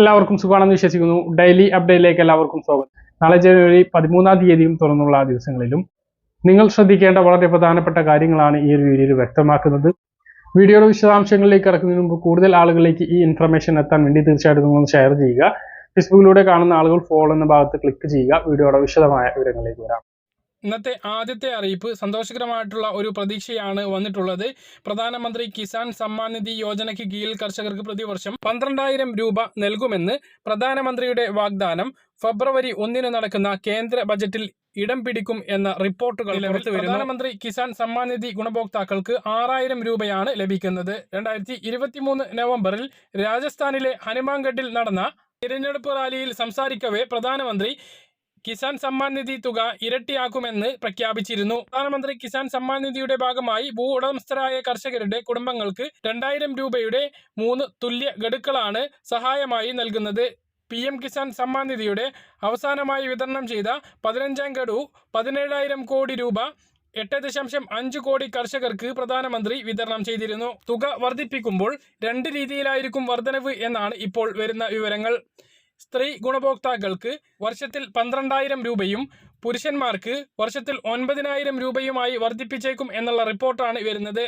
എല്ലാവർക്കും സുഖമാണെന്ന് വിശ്വസിക്കുന്നു. ഡെയിലി അപ്ഡേറ്റിലേക്ക് എല്ലാവർക്കും സ്വാഗതം. നാളെ ജനുവരി പതിമൂന്നാം തീയതിയും തുറന്നുള്ള ദിവസങ്ങളിലും നിങ്ങൾ ശ്രദ്ധിക്കേണ്ട വളരെ പ്രധാനപ്പെട്ട കാര്യങ്ങളാണ് ഈ ഒരു വീഡിയോയിൽ വ്യക്തമാക്കുന്നത്. വീഡിയോയുടെ വിശദാംശങ്ങളിലേക്ക് ഇറക്കുന്നതിന് മുമ്പ് കൂടുതൽ ആളുകളിലേക്ക് ഈ ഇൻഫർമേഷൻ എത്താൻ വേണ്ടി തീർച്ചയായിട്ടും നിങ്ങൾ ഷെയർ ചെയ്യുക. ഫേസ്ബുക്കിലൂടെ കാണുന്ന ആളുകൾ ഫോളോ എന്ന ഭാഗത്ത് ക്ലിക്ക് ചെയ്യുക. വീഡിയോയുടെ വിശദമായ വിവരങ്ങളിലേക്ക് വരാം. ഇന്നത്തെ ആദ്യത്തെ അറിയിപ്പ് സന്തോഷകരമായിട്ടുള്ള ഒരു പ്രതീക്ഷയാണ് വന്നിട്ടുള്ളത്. പ്രധാനമന്ത്രി കിസാൻ സമ്മാൻ നിധി യോജനയ്ക്ക് കീഴിൽ കർഷകർക്ക് പ്രതിവർഷം പന്ത്രണ്ടായിരം രൂപ നൽകുമെന്ന് പ്രധാനമന്ത്രിയുടെ വാഗ്ദാനം ഫെബ്രുവരി ഒന്നിന് നടക്കുന്ന കേന്ദ്ര ബജറ്റിൽ ഇടം പിടിക്കും എന്ന റിപ്പോർട്ടുകൾ പ്രധാനമന്ത്രി കിസാൻ സമ്മാൻ നിധി ഗുണഭോക്താക്കൾക്ക് ആറായിരം രൂപയാണ് ലഭിക്കുന്നത്. രണ്ടായിരത്തി ഇരുപത്തിമൂന്ന് നവംബറിൽ രാജസ്ഥാനിലെ ഹനുമാൻഗഡിൽ നടന്ന തിരഞ്ഞെടുപ്പ് റാലിയിൽ സംസാരിക്കവേ പ്രധാനമന്ത്രി കിസാൻ സമ്മാൻ നിധി തുക ഇരട്ടിയാക്കുമെന്ന് പ്രഖ്യാപിച്ചിരുന്നു. പ്രധാനമന്ത്രി കിസാൻ സമ്മാൻ നിധിയുടെ ഭാഗമായി ഭൂ ഉടമസ്ഥരായ കർഷകരുടെ കുടുംബങ്ങൾക്ക് രണ്ടായിരം രൂപയുടെ മൂന്ന് തുല്യ ഗഡുക്കളാണ് സഹായമായി നൽകുന്നത്. പി എം കിസാൻ സമ്മാൻ നിധിയുടെ അവസാനമായി വിതരണം ചെയ്ത പതിനഞ്ചാം ഗഡു പതിനേഴായിരം കോടി രൂപ എട്ട് ദശാംശം അഞ്ച് കോടി കർഷകർക്ക് പ്രധാനമന്ത്രി വിതരണം ചെയ്തിരുന്നു. തുക വർദ്ധിപ്പിക്കുമ്പോൾ രണ്ട് രീതിയിലായിരിക്കും വർധനവ് എന്നാണ് ഇപ്പോൾ വരുന്ന വിവരങ്ങൾ. സ്ത്രീ ഗുണഭോക്താക്കൾക്ക് വർഷത്തിൽ പന്ത്രണ്ടായിരം രൂപയും പുരുഷന്മാർക്ക് വർഷത്തിൽ ഒൻപതിനായിരം രൂപയുമായി വർദ്ധിപ്പിച്ചേക്കും എന്നുള്ള റിപ്പോർട്ടാണ് വരുന്നത്.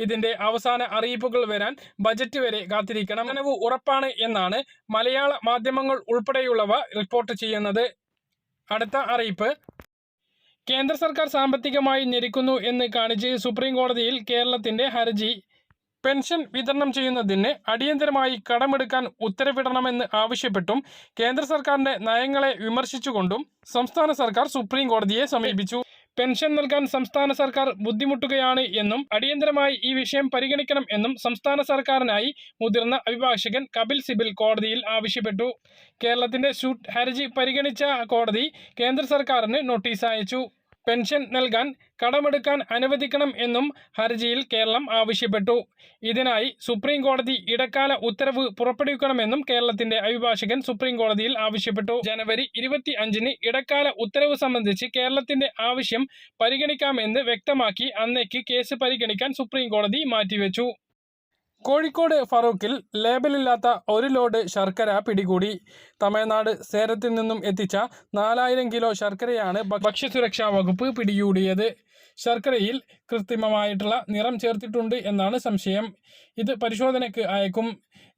ഇതിന്റെ അവസാന അറിയിപ്പുകൾ വരാൻ ബജറ്റ് വരെ കാത്തിരിക്കണം. നനവ് ഉറപ്പാണ് എന്നാണ് മലയാള മാധ്യമങ്ങൾ ഉൾപ്പെടെയുള്ളവ റിപ്പോർട്ട് ചെയ്യുന്നത്. അടുത്ത അറിയിപ്പ്. കേന്ദ്ര സർക്കാർ സാമ്പത്തികമായി ഞെരുക്കുന്നു എന്ന് കാണിച്ച് സുപ്രീം കോടതിയിൽ കേരളത്തിന്റെ ഹർജി പെൻഷൻ വിതരണം ചെയ്യുന്നതിന് അടിയന്തരമായി കടമെടുക്കാൻ ഉത്തരവിടണമെന്ന് ആവശ്യപ്പെട്ടും കേന്ദ്ര സർക്കാരിന്റെ നയങ്ങളെ വിമർശിച്ചുകൊണ്ടും സംസ്ഥാന സർക്കാർ സുപ്രീം കോടതിയെ സമീപിച്ചു. പെൻഷൻ നൽകാൻ സംസ്ഥാന സർക്കാർ ബുദ്ധിമുട്ടുകയാണ് എന്നും അടിയന്തരമായി ഈ വിഷയം പരിഗണിക്കണം എന്നും സംസ്ഥാന സർക്കാരിനായി മുതിർന്ന അഭിഭാഷകൻ കപിൽ സിബിൽ കോടതിയിൽ ആവശ്യപ്പെട്ടു. കേരളത്തിന്റെ ഹർജി പരിഗണിച്ച കോടതി കേന്ദ്ര സർക്കാരിന് നോട്ടീസ് അയച്ചു. പെൻഷൻ നൽകാൻ കടമെടുക്കാൻ അനുവദിക്കണം എന്നും ഹർജിയിൽ കേരളം ആവശ്യപ്പെട്ടു. ഇതിനായി സുപ്രീം കോടതി ഇടക്കാല ഉത്തരവ് പുറപ്പെടുവിക്കണമെന്നും കേരളത്തിന്റെ അഭിഭാഷകൻ സുപ്രീം കോടതിയിൽ ആവശ്യപ്പെട്ടു. ജനുവരി ഇരുപത്തി അഞ്ചിന് ഇടക്കാല ഉത്തരവ് സംബന്ധിച്ച് കേരളത്തിന്റെ ആവശ്യം പരിഗണിക്കാമെന്ന് വ്യക്തമാക്കി അന്നേക്ക് കേസ് പരിഗണിക്കാൻ സുപ്രീം കോടതി മാറ്റിവെച്ചു. കോഴിക്കോട് ഫറൂഖിൽ ലേബലില്ലാത്ത ഒരു ലോഡ് ശർക്കര പിടികൂടി. തമിഴ്നാട് സേരത്തിൽ നിന്നും എത്തിച്ച നാലായിരം കിലോ ശർക്കരയാണ് ഭക്ഷ്യസുരക്ഷാ വകുപ്പ് പിടികൂടിയത്. ശർക്കരയിൽ കൃത്രിമമായിട്ടുള്ള നിറം ചേർത്തിട്ടുണ്ട് എന്നാണ് സംശയം. ഇത് പരിശോധനയ്ക്ക് അയക്കും.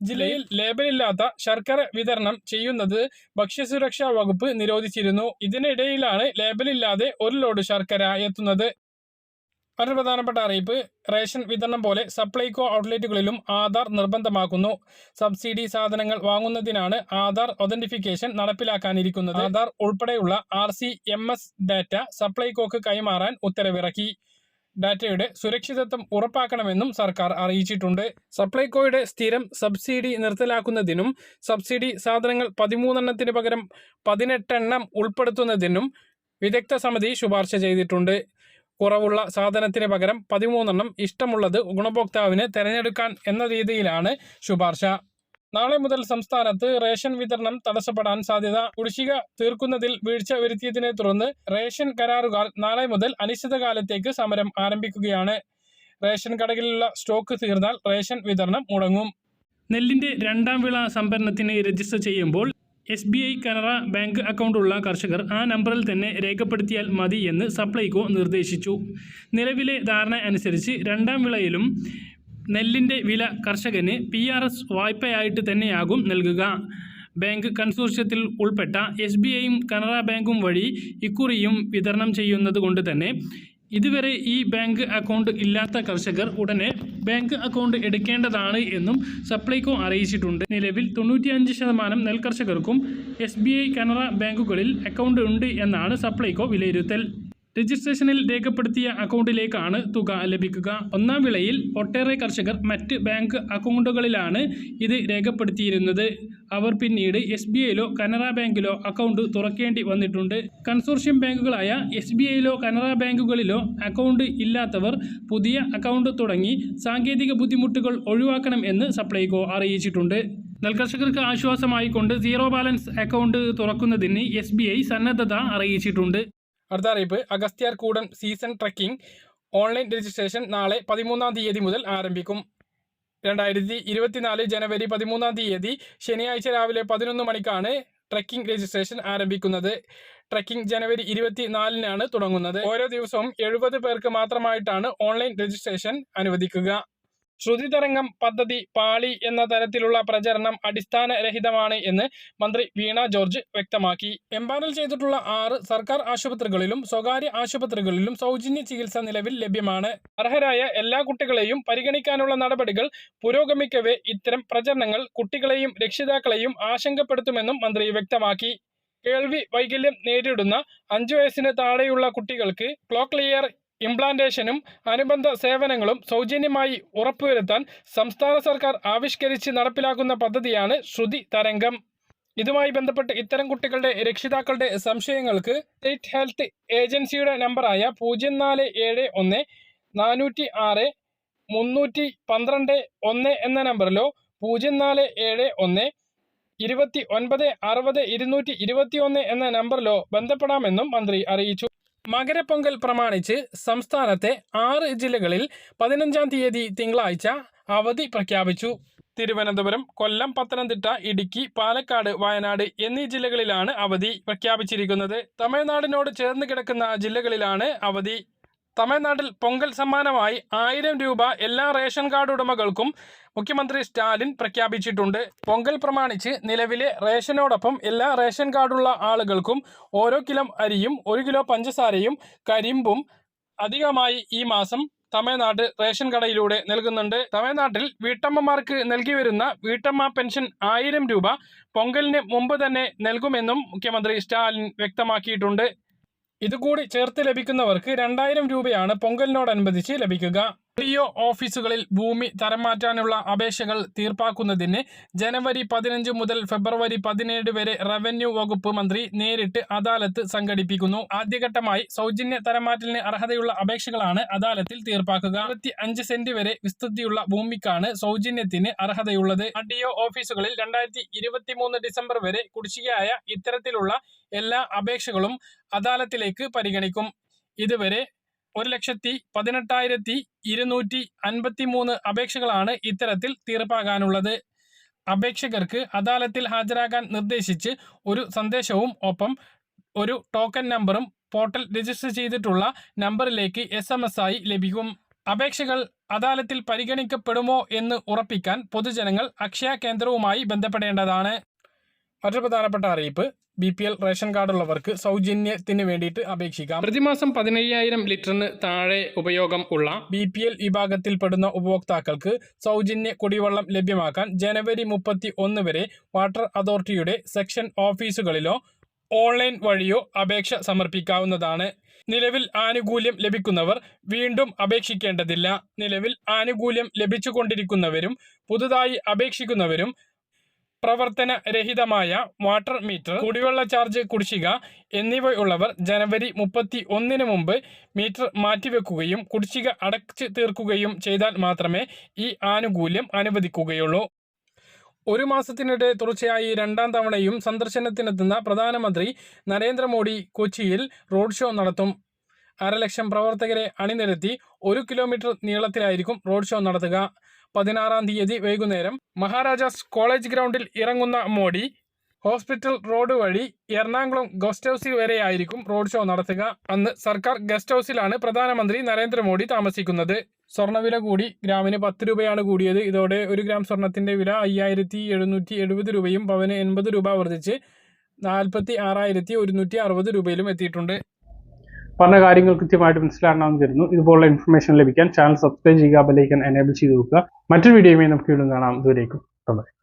ജില്ലയിൽ ലേബലില്ലാത്ത ശർക്കര വിതരണം ചെയ്യുന്നത് ഭക്ഷ്യസുരക്ഷാ വകുപ്പ് നിരോധിച്ചിരുന്നു. ഇതിനിടയിലാണ് ലേബലില്ലാതെ ഒരു ലോഡ് ശർക്കര എത്തുന്നത്. മറ്റൊരു പ്രധാനപ്പെട്ട അറിയിപ്പ് റേഷൻ വിതരണം പോലെ സപ്ലൈകോ ഔട്ട്ലെറ്റുകളിലും ആധാർ നിർബന്ധമാക്കുന്നു. സബ്സിഡി സാധനങ്ങൾ വാങ്ങുന്നതിനാണ് ആധാർ ഒതന്റിഫിക്കേഷൻ നടപ്പിലാക്കാനിരിക്കുന്നത്. ആധാർ ഉൾപ്പെടെയുള്ള R C M S data സപ്ലൈകോക്ക് കൈമാറാൻ ഉത്തരവിറക്കി. ഡാറ്റയുടെ സുരക്ഷിതത്വം ഉറപ്പാക്കണമെന്നും സർക്കാർ അറിയിച്ചിട്ടുണ്ട്. സപ്ലൈകോയുടെ സ്ഥിരം സബ്സിഡി നിർത്തലാക്കുന്നതിനും സബ്സിഡി സാധനങ്ങൾ പതിമൂന്നെണ്ണത്തിന് പകരം പതിനെട്ടെണ്ണം ഉൾപ്പെടുത്തുന്നതിനും വിദഗ്ധ സമിതി ശുപാർശ ചെയ്തിട്ടുണ്ട്. കുറവുള്ള സാധനത്തിന് പകരം പതിമൂന്നെണ്ണം ഇഷ്ടമുള്ളത് ഗുണഭോക്താവിന് തിരഞ്ഞെടുക്കാൻ എന്ന രീതിയിലാണ് ശുപാർശ. നാളെ മുതൽ സംസ്ഥാനത്ത് റേഷൻ വിതരണം തടസ്സപ്പെടാൻ സാധ്യത കുടിശ്ശിക തീർക്കുന്നതിൽ വീഴ്ച വരുത്തിയതിനെ തുടർന്ന് റേഷൻ കരാറുകാർ നാളെ മുതൽ അനിശ്ചിതകാലത്തേക്ക് സമരം ആരംഭിക്കുകയാണ്. റേഷൻ കടകളിലുള്ള സ്റ്റോക്ക് തീർന്നാൽ റേഷൻ വിതരണം മുടങ്ങും. നെല്ലിന്റെ രണ്ടാം വിള സംഭരണത്തിന് രജിസ്റ്റർ ചെയ്യുമ്പോൾ S B I Canara bank അക്കൗണ്ടുള്ള കർഷകർ ആ നമ്പറിൽ തന്നെ രേഖപ്പെടുത്തിയാൽ മതി എന്ന് സപ്ലൈകോ നിർദ്ദേശിച്ചു. നിലവിലെ ധാരണ അനുസരിച്ച് രണ്ടാം വിളയിലും നെല്ലിന്റെ വില കർഷകന് പി ആർ എസ് വായ്പയായിട്ട് തന്നെയാകും നൽകുക. ബാങ്ക് കൺസോർഷ്യത്തിൽ ഉൾപ്പെട്ട എസ് ബി ഐയും കനറ ബാങ്കും വഴി ഇക്കുറിയും വിതരണം ചെയ്യുന്നത് കൊണ്ട് തന്നെ ഇതുവരെ ഈ ബാങ്ക് അക്കൗണ്ട് ഇല്ലാത്ത കർഷകർ ഉടനെ ബാങ്ക് അക്കൗണ്ട് എടുക്കേണ്ടതാണ് എന്നും സപ്ലൈകോ അറിയിച്ചിട്ടുണ്ട്. നിലവിൽ തൊണ്ണൂറ്റിയഞ്ച് ശതമാനം നെൽകർഷകർക്കും എസ് ബി ഐ കനറ ബാങ്കുകളിൽ അക്കൗണ്ട് ഉണ്ട് എന്നാണ് സപ്ലൈകോ വിലയിരുത്തൽ. രജിസ്ട്രേഷനിൽ രേഖപ്പെടുത്തിയ അക്കൗണ്ടിലേക്കാണ് തുക ലഭിക്കുക. ഒന്നാം വിളയിൽ ഒട്ടേറെ കർഷകർ മറ്റ് ബാങ്ക് അക്കൗണ്ടുകളിലാണ് ഇത് രേഖപ്പെടുത്തിയിരുന്നത്. അവർ പിന്നീട് എസ് ബി ഐയിലോ കനറ ബാങ്കിലോ അക്കൗണ്ട് തുറക്കേണ്ടി വന്നിട്ടുണ്ട്. കൺസോർഷ്യം ബാങ്കുകളായ എസ് ബി ഐയിലോ കനറ ബാങ്കുകളിലോ അക്കൗണ്ട് ഇല്ലാത്തവർ പുതിയ അക്കൗണ്ട് തുടങ്ങി സാങ്കേതിക ബുദ്ധിമുട്ടുകൾ ഒഴിവാക്കണം എന്ന് സപ്ലൈകോ അറിയിച്ചിട്ടുണ്ട്. നെൽകർഷകർക്ക് ആശ്വാസമായിക്കൊണ്ട് സീറോ ബാലൻസ് അക്കൗണ്ട് തുറക്കുന്നതിന് എസ് സന്നദ്ധത അറിയിച്ചിട്ടുണ്ട്. അടുത്ത അറിയിപ്പ് Agasthyarkoodam season trekking online registration നാളെ പതിമൂന്നാം തീയതി മുതൽ ആരംഭിക്കും. രണ്ടായിരത്തി ഇരുപത്തിനാല് ജനുവരി പതിമൂന്നാം തീയതി ശനിയാഴ്ച രാവിലെ പതിനൊന്ന് മണിക്കാണ് ട്രക്കിംഗ് രജിസ്ട്രേഷൻ ആരംഭിക്കുന്നത്. ട്രക്കിംഗ് ജനുവരി ഇരുപത്തിനാലിനാണ് തുടങ്ങുന്നത്. ഓരോ ദിവസവും എഴുപത് പേർക്ക് മാത്രമായിട്ടാണ് ഓൺലൈൻ രജിസ്ട്രേഷൻ അനുവദിക്കുക. ശ്രുതി തരംഗം പദ്ധതി പാളി എന്ന തരത്തിലുള്ള പ്രചരണം അടിസ്ഥാനരഹിതമാണ് എന്ന് മന്ത്രി വീണ ജോർജ് വ്യക്തമാക്കി. എംപാനൽ ചെയ്തിട്ടുള്ള ആറ് സർക്കാർ ആശുപത്രികളിലും സ്വകാര്യ ആശുപത്രികളിലും സൗജന്യ ചികിത്സ നിലവിൽ ലഭ്യമാണ്. അർഹരായ എല്ലാ കുട്ടികളെയും പരിഗണിക്കാനുള്ള നടപടികൾ പുരോഗമിക്കവേ ഇത്തരം പ്രചരണങ്ങൾ കുട്ടികളെയും രക്ഷിതാക്കളെയും ആശങ്കപ്പെടുത്തുമെന്നും മന്ത്രി വ്യക്തമാക്കി. കേൾവി വൈകല്യം നേരിടുന്ന അഞ്ചു വയസ്സിന് താഴെയുള്ള കുട്ടികൾക്ക് ക്ലോക്ലിയർ ഇംപ്ലാന്റേഷനും അനുബന്ധ സേവനങ്ങളും സൗജന്യമായി ഉറപ്പുവരുത്താൻ സംസ്ഥാന സർക്കാർ ആവിഷ്കരിച്ച് നടപ്പിലാക്കുന്ന പദ്ധതിയാണ് ശ്രുതി തരംഗം. ഇതുമായി ബന്ധപ്പെട്ട് ഇത്തരം കുട്ടികളുടെ രക്ഷിതാക്കളുടെ സംശയങ്ങൾക്ക് സ്റ്റേറ്റ് ഹെൽത്ത് ഏജൻസിയുടെ നമ്പറായ പൂജ്യം നാല് ഏഴ് ഒന്ന് നാനൂറ്റി ആറ് മുന്നൂറ്റി പന്ത്രണ്ട് ഒന്ന് എന്ന നമ്പറിലോ പൂജ്യം നാല് ഏഴ് ഒന്ന് ഇരുപത്തി ഒൻപത് അറുപത് ഇരുന്നൂറ്റി ഇരുപത്തി ഒന്ന് എന്ന നമ്പറിലോ ബന്ധപ്പെടാമെന്നും മന്ത്രി അറിയിച്ചു. മകരപ്പൊങ്കൽ പ്രമാണിച്ച് സംസ്ഥാനത്തെ ആറ് ജില്ലകളിൽ പതിനഞ്ചാം തീയതി തിങ്കളാഴ്ച അവധി പ്രഖ്യാപിച്ചു. തിരുവനന്തപുരം കൊല്ലം പത്തനംതിട്ട ഇടുക്കി പാലക്കാട് വയനാട് എന്നീ ജില്ലകളിലാണ് അവധി പ്രഖ്യാപിച്ചിരിക്കുന്നത്. തമിഴ്നാടിനോട് ചേർന്ന് കിടക്കുന്ന ജില്ലകളിലാണ് അവധി തമിഴ്നാട്ടിൽ പൊങ്കൽ സമ്മാനമായി ആയിരം രൂപ എല്ലാ റേഷൻ കാർഡ് ഉടമകൾക്കും മുഖ്യമന്ത്രി സ്റ്റാലിൻ പ്രഖ്യാപിച്ചിട്ടുണ്ട്. പൊങ്കൽ പ്രമാണിച്ച് നിലവിലെ റേഷനോടൊപ്പം എല്ലാ റേഷൻ കാർഡുള്ള ആളുകൾക്കും ഓരോ കിലോ അരിയും ഒരു കിലോ പഞ്ചസാരയും കരിമ്പും അധികമായി ഈ മാസം തമിഴ്നാട് റേഷൻ കടയിലൂടെ നൽകുന്നുണ്ട്. തമിഴ്നാട്ടിൽ വീട്ടമ്മമാർക്ക് നൽകി വരുന്ന വീട്ടമ്മ പെൻഷൻ ആയിരം രൂപ പൊങ്കലിന് മുമ്പ് തന്നെ നൽകുമെന്നും മുഖ്യമന്ത്രി സ്റ്റാലിൻ വ്യക്തമാക്കിയിട്ടുണ്ട്. ഇതുകൂടി ചേർത്ത് ലഭിക്കുന്നവർക്ക് രണ്ടായിരം രൂപയാണ് പൊങ്കലിനോടനുബന്ധിച്ച് ലഭിക്കുക. ഡിഒ ഓഫീസുകളിൽ ഭൂമി തരം മാറ്റാനുള്ള അപേക്ഷകൾ തീർപ്പാക്കുന്നതിന് ജനുവരി പതിനഞ്ച് മുതൽ ഫെബ്രുവരി പതിനേഴ് വരെ റവന്യൂ വകുപ്പ് മന്ത്രി നേരിട്ട് അദാലത്ത് സംഘടിപ്പിക്കുന്നു. ആദ്യഘട്ടമായി സൗജന്യ തരംമാറ്റലിന് അർഹതയുള്ള അപേക്ഷകളാണ് അദാലത്തിൽ തീർപ്പാക്കുക. അറുപത്തി അഞ്ച് സെന്റ് വരെ വിസ്തൃതിയുള്ള ഭൂമിക്കാണ് സൗജന്യത്തിന് അർഹതയുള്ളത്. ഡിഒ ഓഫീസുകളിൽ രണ്ടായിരത്തി ഇരുപത്തി മൂന്ന് ഡിസംബർ വരെ കുടിശ്ശികയായ ഇത്തരത്തിലുള്ള എല്ലാ അപേക്ഷകളും അദാലത്തിലേക്ക് പരിഗണിക്കും. ഇതുവരെ ഒരു ലക്ഷത്തി പതിനെട്ടായിരത്തി ഇരുന്നൂറ്റി അൻപത്തി മൂന്ന് അപേക്ഷകളാണ് ഇത്തരത്തിൽ തീർപ്പാകാനുള്ളത്. അപേക്ഷകർക്ക് അദാലത്തിൽ ഹാജരാകാൻ നിർദ്ദേശിച്ച് ഒരു സന്ദേശവും ഒപ്പം ഒരു ടോക്കൺ നമ്പറും പോർട്ടൽ രജിസ്റ്റർ ചെയ്തിട്ടുള്ള നമ്പറിലേക്ക് എസ് എം എസ് ആയി ലഭിക്കും. അപേക്ഷകൾ അദാലത്തിൽ പരിഗണിക്കപ്പെടുമോ എന്ന് ഉറപ്പിക്കാൻ പൊതുജനങ്ങൾ അക്ഷയ കേന്ദ്രവുമായി ബന്ധപ്പെടേണ്ടതാണ്. മറ്റൊരു പ്രധാനപ്പെട്ട അറിയിപ്പ്. ബി പി എൽ റേഷൻ കാർഡുള്ളവർക്ക് സൗജന്യത്തിന് വേണ്ടിയിട്ട് അപേക്ഷിക്കാം. പ്രതിമാസം പതിനയ്യായിരം ലിറ്ററിന് താഴെ ഉപയോഗം ഉള്ള ബി പി എൽ വിഭാഗത്തിൽപ്പെടുന്ന ഉപഭോക്താക്കൾക്ക് സൗജന്യ കുടിവെള്ളം ലഭ്യമാക്കാൻ ജനുവരി മുപ്പത്തി ഒന്ന് വരെ വാട്ടർ അതോറിറ്റിയുടെ സെക്ഷൻ ഓഫീസുകളിലോ ഓൺലൈൻ വഴിയോ അപേക്ഷ സമർപ്പിക്കാവുന്നതാണ്. നിലവിൽ ആനുകൂല്യം ലഭിക്കുന്നവർ വീണ്ടും അപേക്ഷിക്കേണ്ടതില്ല. നിലവിൽ ആനുകൂല്യം ലഭിച്ചുകൊണ്ടിരിക്കുന്നവരും പുതുതായി അപേക്ഷിക്കുന്നവരും പ്രവർത്തന രഹിതമായ വാട്ടർ മീറ്റർ കുടിവെള്ള ചാർജ് കുടിശ്ശിക എന്നിവ ഉള്ളവർ ജനുവരി മുപ്പത്തി ഒന്നിന് മുമ്പ് മീറ്റർ മാറ്റിവെക്കുകയും കുടിശ്ശിക അടച്ചു തീർക്കുകയും ചെയ്താൽ മാത്രമേ ഈ ആനുകൂല്യം അനുവദിക്കുകയുള്ളൂ. ഒരു മാസത്തിനിടെ തുടർച്ചയായി രണ്ടാം തവണയും സന്ദർശനത്തിനെത്തുന്ന പ്രധാനമന്ത്രി നരേന്ദ്രമോദി കൊച്ചിയിൽ റോഡ് ഷോ നടത്തും. അരലക്ഷം പ്രവർത്തകരെ അണിനിരത്തി ഒരു കിലോമീറ്റർ നീളത്തിലായിരിക്കും റോഡ് ഷോ നടത്തുക. പതിനാറാം തീയതി വൈകുന്നേരം മഹാരാജാസ് കോളേജ് ഗ്രൗണ്ടിൽ ഇറങ്ങുന്ന മോഡി ഹോസ്പിറ്റൽ റോഡ് വഴി എറണാകുളം ഗസ്റ്റ് ഹൗസിൽ വരെയായിരിക്കും റോഡ് ഷോ നടത്തുക. അന്ന് സർക്കാർ ഗസ്റ്റ് ഹൗസിലാണ് പ്രധാനമന്ത്രി നരേന്ദ്രമോദി താമസിക്കുന്നത്. സ്വർണവില കൂടി ഗ്രാമിന് പത്ത് രൂപയാണ് കൂടിയത്. ഇതോടെ ഒരു ഗ്രാം സ്വർണത്തിന്റെ വില അയ്യായിരത്തി എഴുന്നൂറ്റി എഴുപത് രൂപയും പവന് എൺപത് രൂപ വർദ്ധിച്ച് നാൽപ്പത്തി ആറായിരത്തി ഒരുന്നൂറ്റി അറുപത് രൂപയിലും എത്തിയിട്ടുണ്ട്. പറഞ്ഞ കാര്യങ്ങൾ കൃത്യമായിട്ട് എന്ന് കരുതുന്നു ഇതുപോലുള്ള ഇൻഫർമേഷൻ ലഭിക്കാൻ ചാനൽ സബ്സ്ക്രൈബ് ചെയ്യുക ബെലൈക്കൻ എനേബിൾ ചെയ്ത് നോക്കുക മറ്റൊരു വീഡിയോയുമായി നമുക്ക് വീണ്ടും കാണാം. ഇതുവരേക്കും. ബൈ